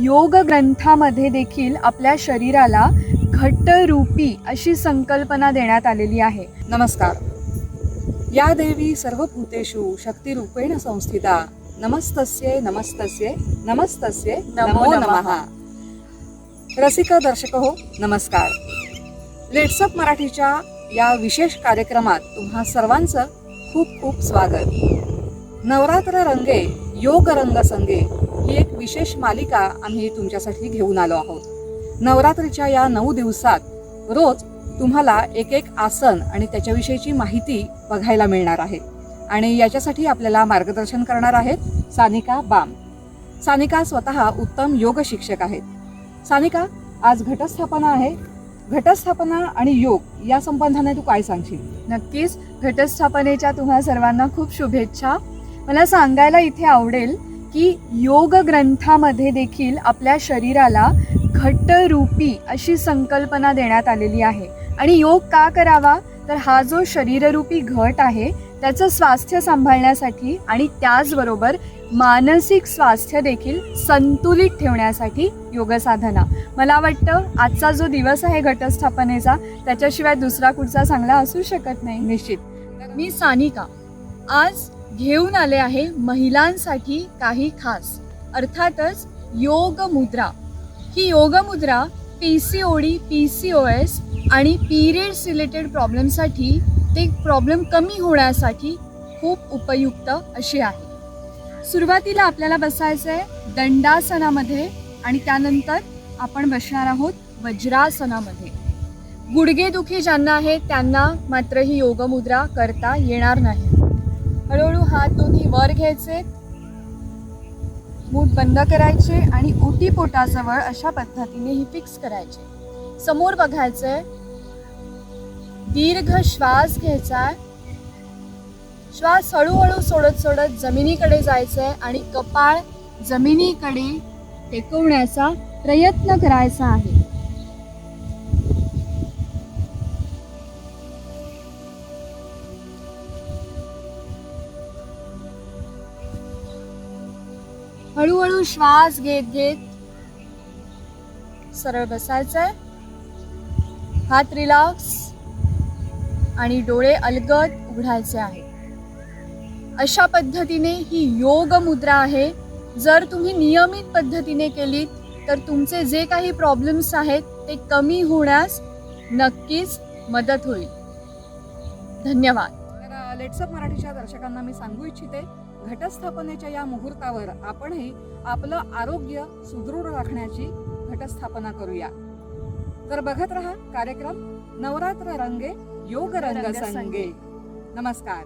योग ग्रंथामध्ये देखील आपल्या शरीराला घट्टरूपी अशी संकल्पना देण्यात आलेली आहे. नमस्कार. या देवी सर्वभूतेषु शक्तिरूपेण संस्थिता. नमस्तस्ये नमस्तस्ये नमस्तस्ये नमो नमः. रसिका दर्शक हो नमस्कार. लेट्सअप मराठीच्या या विशेष कार्यक्रमात तुम्हा सर्वांचं खूप खूप स्वागत. नवरात्र रंगे योग रंग संगे ही एक विशेष मालिका आम्ही तुमच्यासाठी घेऊन आलो आहोत. नवरात्रीच्या या नऊ दिवसात रोज तुम्हाला एक एक आसन आणि त्याच्याविषयीची माहिती बघायला मिळणार आहे. आणि याच्यासाठी आपल्याला मार्गदर्शन करणार आहेत सानिका बाम. सानिका स्वतः उत्तम योग शिक्षक आहेत. सानिका आज घटस्थापना आहे. घटस्थापना आणि योग या संबंधाने तू काय सांगशील? नक्कीच. घटस्थापनेच्या तुम्हा सर्वांना खूप शुभेच्छा. मला सांगायला इथे आवडेल की योग ग्रंथामध्ये देखील आपल्या शरीराला घट्टरूपी अशी संकल्पना देण्यात आलेली आहे. आणि योग का करावा? तर हा जो शरीररूपी घट आहे त्याचं स्वास्थ्य सांभाळण्यासाठी आणि त्याचबरोबर मानसिक स्वास्थ्य देखील संतुलित ठेवण्यासाठी योगसाधना मला वाटतं आजचा जो दिवस आहे घटस्थापनेचा त्याच्याशिवाय दुसरा कुठचा चांगला असू शकत नाही. निश्चित. मी सानिका. आज घेऊन आले आहे महिलांसाठी काही खास. अर्थातच योग मुद्रा ही योग मुद्रा P C O D P C O S आणि पिरियड्स रिलेटेड प्रॉब्लेमसाठी ते प्रॉब्लेम कमी होण्यासाठी खूप उपयुक्त अशी आहे. सुरुवातीला आपल्याला बसायचं आहे दंडासनामध्ये आणि त्यानंतर आपण बसणार आहोत वज्रासनामध्ये. गुडघेदुखी ज्यांना आहे त्यांना मात्र ही योगमुद्रा करता येणार नाही. हळूहळू हात दोन्ही वर घ्यायचे. मूठ बंद करायचे आणि ओटी पोटाजवळ अशा पद्धतीने ही फिक्स करायचे. समोर बघायचंय दीर्घ श्वास घ्यायचा श्वास हळूहळू सोडत सोडत जमिनीकडे जायचंय आणि कपाळ जमिनीकडे टेकवण्याचा प्रयत्न करायचा आहे. हळूहळू श्वास घेत घेत सरळ बसायचंय. हात रिलॅक्स आणि डोळे अलगद उघडायचे आहे अशा पद्धतीने ही योग मुद्रा आहे. जर तुम्ही नियमित पद्धतीने केलीत तर तुमचे जे काही प्रॉब्लेम्स आहेत ते कमी होण्यास नक्कीच मदत होईल. धन्यवाद. तर लेट्सअप मराठीच्या दर्शकांना मी सांगू इच्छिते घटस्थापनेच्या या मुहूर्तावर आपणही आपलं आरोग्य सुदृढ राखण्याची घटस्थापना करूया तर बघत रहा कार्यक्रम नवरात्र रंगे योग रंग संगे. नमस्कार